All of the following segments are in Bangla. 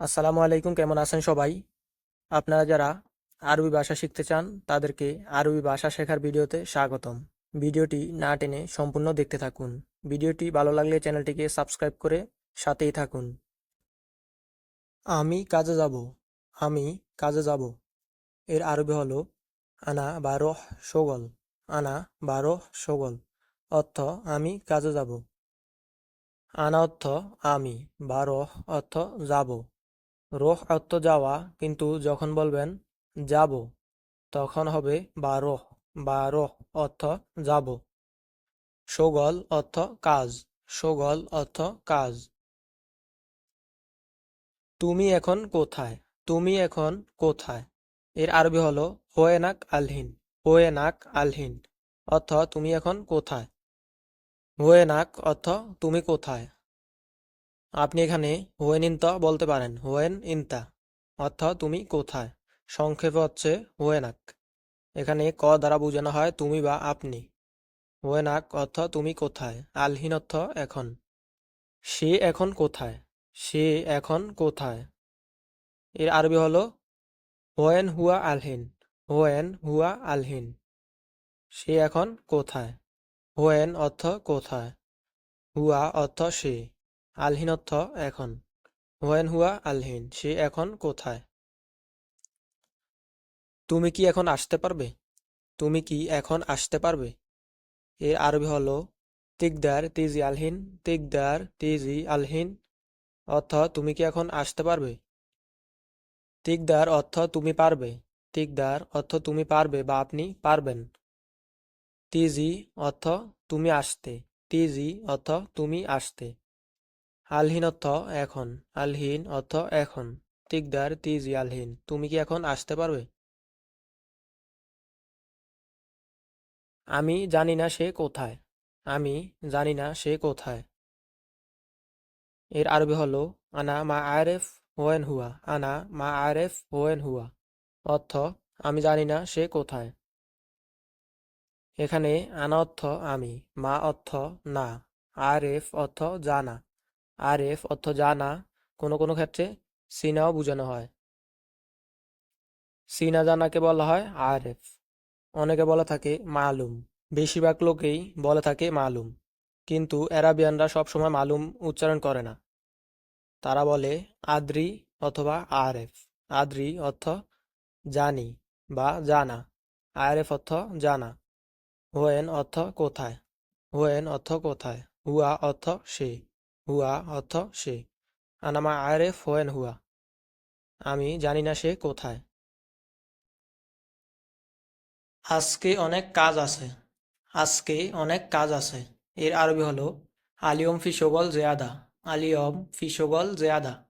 আসসালামু আলাইকুম, কেমন আছেন সবাই? আপনারা যারা আরবি ভাষা শিখতে চান, তাদেরকে আরবি ভাষা শেখার ভিডিওতে স্বাগতম। ভিডিওটি না টেনে সম্পূর্ণ দেখতে থাকুন। ভিডিওটি ভালো লাগলে চ্যানেলটিকে সাবস্ক্রাইব করে সাথেই থাকুন। আমি কাজে যাব। আমি কাজে যাব। এর আরবি হলো আনা বারোহ সগল। আনা বারোহ সগল। অর্থ আমি কাজে যাব। আনা অর্থ আমি। বারোহ অর্থ যাব। রোহ অর্থ যাওয়া, কিন্তু যখন বলবেন, যাব তখন হবে বারোহ বারোহ অর্থ যাব সগল অর্থ কাজ সগল অর্থ কাজ তুমি এখন কোথায়? তুমি এখন কোথায়? এর আরবি হলো হোয়েনাক আলহিন হোয়েনাক আলহিন অর্থ তুমি এখন কোথায়? হোয়েনাক অর্থ তুমি কোথায়? আপনি এখানে হোয়েন ইনতা বলতে পারেন। হোয়েন ইনতা অর্থ তুমি কোথায়? সংক্ষেপে হচ্ছে হোয়েনাক এখানে ক দ্বারা বোঝানো হয় তুমি বা আপনি হোয়েনাক অর্থ তুমি কোথায়? আলহীন অর্থ এখন সে এখন কোথায়? সে এখন কোথায়? এর আরবি হলো হোয়েন হুয়া আলহিন হোয়েন হুয়া আলহীন সে এখন কোথায়? হোয়েন অর্থ কোথায় হুয়া অর্থ সে আলহিন অর্থ এখন? হোয়েন হুয়া আলহিন, সে এখন কোথায়? তুমি কি এখন আসতে পারবে? তুমি কি এখন আসতে পারবে? এর আরবি হলো, তিকদার তিজি আলহিন, তিকদার তিজি আলহিন অর্থ তুমি কি এখন আসতে পারবে? তিকদার অর্থ তুমি পারবে। তিকদার অর্থ তুমি পারবে বা আপনি পারবেন। তিজি অর্থ তুমি আসতে। তিজি অর্থ তুমি আসতে। আলহিন অর্থ এখন। আলহিন অর্থ এখন। তিকদার, তিজি আলহিন। তুমি কি এখন আসতে পারবে? আমি জানি না সে কোথায়। আমি জানি না সে কোথায়। এর আরবি হলো, আনা মা আরেফ হোয়েন হুয়া। আনা মা আরেফ হোয়েন হুয়া। অর্থ, আমি জানি না সে কোথায়। এখানে আনা অর্থ আমি, মা অর্থ না। আরেফ অর্থ জানা। আরেফ অর্থ জানা কোনো কোনো ক্ষেত্রে সিনাও বোঝানো হয়। সিনা জানাকে বলা হয় আরেফ অনেকে বলে থাকে মালুম। বেশিরভাগ লোকেই বলে থাকে মালুম। কিন্তু অ্যারাবিয়ানরা সবসময় মালুম উচ্চারণ করে না। তারা বলে আদ্রি অথবা আরেফ আদ্রি অর্থ জানি বা জানা। আরেফ অর্থ জানা। হোয়েন অর্থ কোথায়। হোয়েন অর্থ কোথায়। হুয়া অর্থ সে। হুয়া অর্থ সে। আনামা আরেফ হোয়েন হুয়া। আমি জানি না সে কোথায়। আজকে অনেক কাজ আছে। আজকে অনেক কাজ আছে। এর আরবি হলো, আলিয়ম ফি শগল জেয়াদা। আলিয়ম ফি শগল জেয়াদা।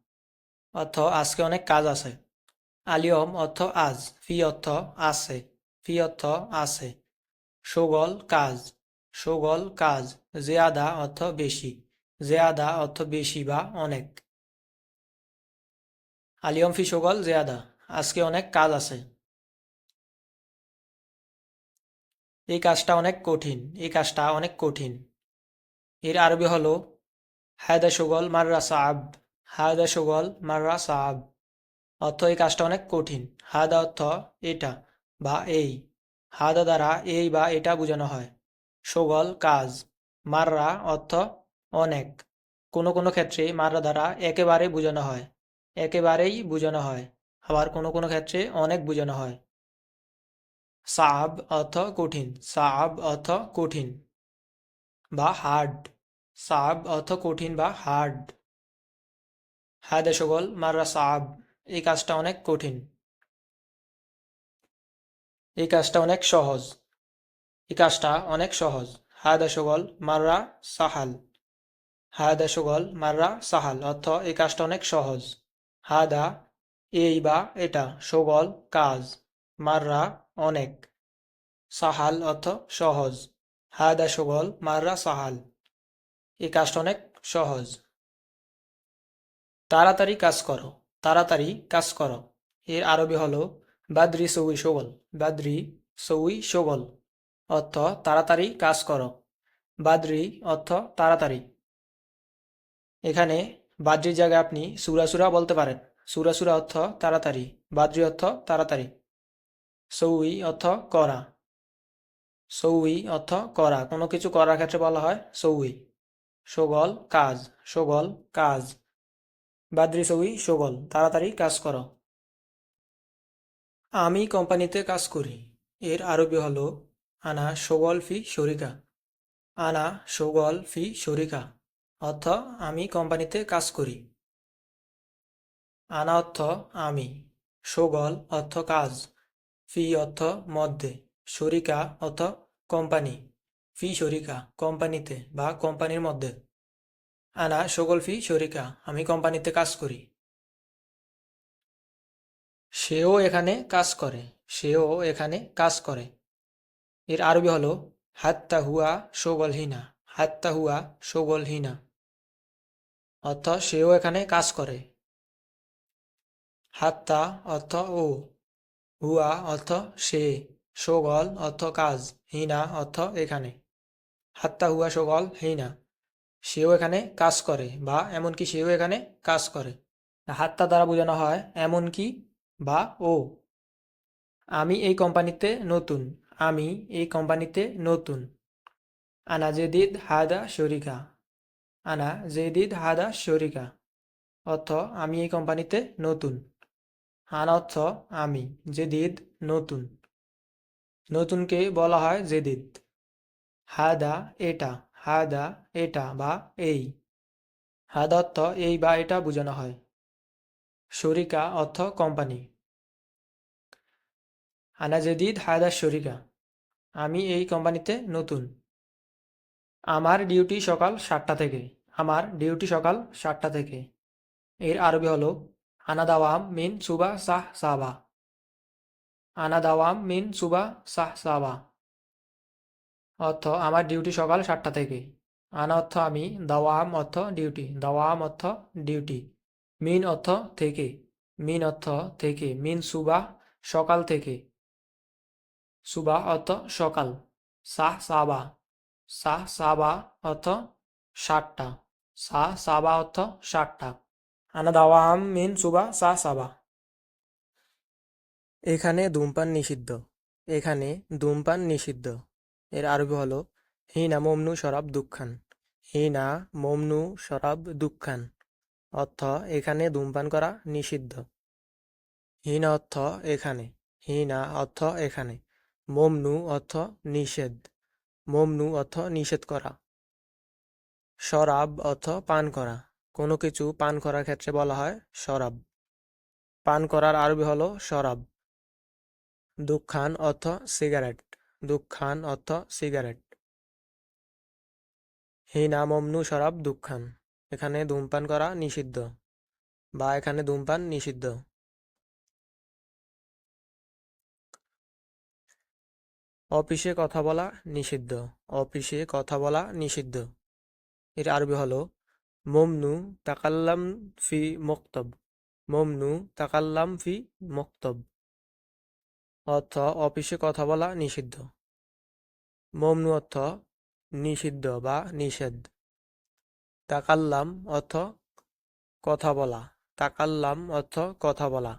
অর্থ আজকে অনেক কাজ আছে। আলিয়ম অর্থ আজ, ফি অর্থ আছে, ফি অর্থ আছে। শগল কাজ শগল কাজ, জেয়াদা অর্থ বেশি। জেয়াদা অর্থ বেশি বা অনেক। আলিয়ম ফি শগল জেয়াদা। আজকে অনেক কাজ আছে। এই কাজটা অনেক কঠিন, এই কাজটা অনেক কঠিন। এর আরবি হলো, হায়দা সুগল মাররা সাব হায়দা সুগল মাররা সাব অর্থ এই কাজটা অনেক কঠিন। হায়দা অর্থ এটা বা এই। হাদা দ্বারা এই বা এটা বোঝানো হয়। সুগল কাজ, মাররা অর্থ অনেক। কোনো কোনো ক্ষেত্রে মাররা দ্বারা একেবারে বোঝানো হয়। একেবারেই বোঝানো হয়। আবার কোনো কোনো ক্ষেত্রে অনেক বোঝানো হয়। সাব অর্থ কঠিন। সাব অর্থ কঠিন বা হার্ড সাব অর্থ কঠিন বা হার্ড হায়দা সগল মাররা সাব, এই কাজটা অনেক কঠিন। এই কাজটা অনেক সহজ। এই কাজটা অনেক সহজ। হায়দা সগল মাররা সাহাল। হায়দা সগল মাররা সাহাল, অর্থ এই কাজটা অনেক সহজ। হাদা, এই বা এটা, সগল কাজ, মাররা অনেক। সাহাল, অর্থ সহজ। হায়দা সগল মাররা সাহাল, এই কাজটা অনেক সহজ। তাড়াতাড়ি কাজ করো, তাড়াতাড়ি কাজ করো। এর আরবি হলো বাদ্রি সৌই সগল, বাদ্রি সৌই সগল, অর্থ তাড়াতাড়ি কাজ করো। বাদ্রি, অর্থ তাড়াতাড়ি। এখানে বাদ্রির জায়গায় আপনি সুরা সুরা বলতে পারেন। সুরা সুরা অর্থ তাড়াতাড়ি বাদ্রি অর্থ তাড়াতাড়ি। সৌই অর্থ করা। সৌই অর্থ করা, কোনো কিছু করার ক্ষেত্রে বলা হয় সৌই। সগল কাজ সগল কাজ। বাদ্রি সৌই, সগল, তাড়াতাড়ি কাজ করো। আমি কোম্পানিতে কাজ করি। এর আরবি হলো, আনা সগল ফি শরিকা। আনা সগল ফি শরিকা। অর্থ, আমি কোম্পানিতে কাজ করি। আনা অর্থ, আমি। সোগল অর্থ, কাজ। ফি অর্থ, মধ্যে। শরিকা অর্থ, কোম্পানি। ফি শরিকা কোম্পানিতে বা কোম্পানির মধ্যে। আনা, সগল ফি শরিকা আমি কোম্পানিতে কাজ করি। সেও এখানে কাজ করে। সেও এখানে কাজ করে। এর আরবি হলো, হাত্তা হুয়া সগল হিনা। হাত্তা হুয়া সগল হিনা। অর্থ সেও এখানে কাজ করে। হাত্তা অর্থ ও। হুয়া অর্থ সে। সগল অর্থ কাজ। হিনা অর্থ এখানে। হাত্তা হুয়া সগল, হিনা। সেও এখানে কাজ করে বা এমনকি সেও এখানে কাজ করে। হাত্তা দ্বারা বোঝানো হয় এমনকি বা ও। আমি এই কোম্পানিতে নতুন। আমি এই কোম্পানিতে নতুন। আনাজেদিদ হাদা শরিকা। আনা জেদিদ হাদা শরিকা। অর্থ, আমি এই কোম্পানিতে নতুন। আনা অর্থ, আমি জেদিদ নতুন। নতুনকে বলা হয় জেদিদ হাদা এটা হাদা এটা বা এই। হাদা অর্থ, এই বা এটা বোঝানো হয়। শরিকা অর্থ, কোম্পানি। আনা জেদিদ হায়দার শরিকা, আমি এই কোম্পানিতে নতুন। আমার ডিউটি সকাল সাতটা থেকে। আমার ডিউটি সকাল সাতটা থেকে। এর আরবি হলো আনা দাওয়াম মিন সুবা সাহ সাবা। আনা দাওয়াম মিন সুবা সাহ সাবা। অর্থ, আমার ডিউটি সকাল সাতটা থেকে। আনা অর্থ, আমি, দাওয়াম অর্থ ডিউটি, দাওয়াম অর্থ ডিউটি। মিন অর্থ থেকে। মিন অর্থ থেকে। মিন সুবা সকাল থেকে। সুবা অর্থ সকাল। সাহ সাবা। সাহ সাবা অর্থ সাতটা। সাহ সাবা অর্থ সাতটা আনা দাওয়াম মিন, সুবা সাহ সাবা। এখানে ধূমপান নিষিদ্ধ। এখানে ধূমপান নিষিদ্ধ। এর আরবি হলো, হিনা মমনু শরাব দুঃখান। হিনা মমনু শরাব দুঃখান। অর্থ, এখানে ধূমপান করা নিষিদ্ধ। হিন অর্থ, এখানে। হিনা অর্থ, এখানে। মমনু অর্থ নিষেধ। মমনু অর্থ নিষেধ করা। শরাব অর্থ পান করা। কোনো কিছু পান করার ক্ষেত্রে বলা হয় শরাব। পান করার আরবি হলো শরাব। দুঃখান অর্থ সিগারেট। দুঃখান অর্থ সিগারেট। হিনা মমনু শরাব দুঃখান। এখানে ধূমপান করা নিষিদ্ধ বা এখানে ধূমপান নিষিদ্ধ। অফিসে কথা বলা নিষিদ্ধ। অফিসে কথা বলা নিষিদ্ধ। এর আরবি হলো মমনু তাকাল্লাম ফি মক্তব। মমনু তাকাল্লাম ফি মক্তব। অর্থ অফিসে কথা বলা নিষিদ্ধ। মমনু অর্থ নিষিদ্ধ বা নিষেধ। তাকাল্লাম অর্থ কথা বলা। তাকাল্লাম অর্থ কথা বলা।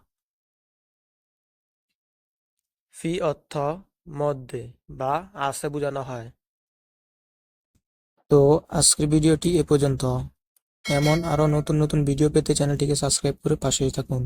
ফি অর্থ মধ্যে বা আছে বোঝানো হয়। তো আজকের ভিডিওটি এ পর্যন্ত। এমন আরও নতুন নতুন ভিডিও পেতে চ্যানেলটিকে সাবস্ক্রাইব করে পাশেই থাকুন।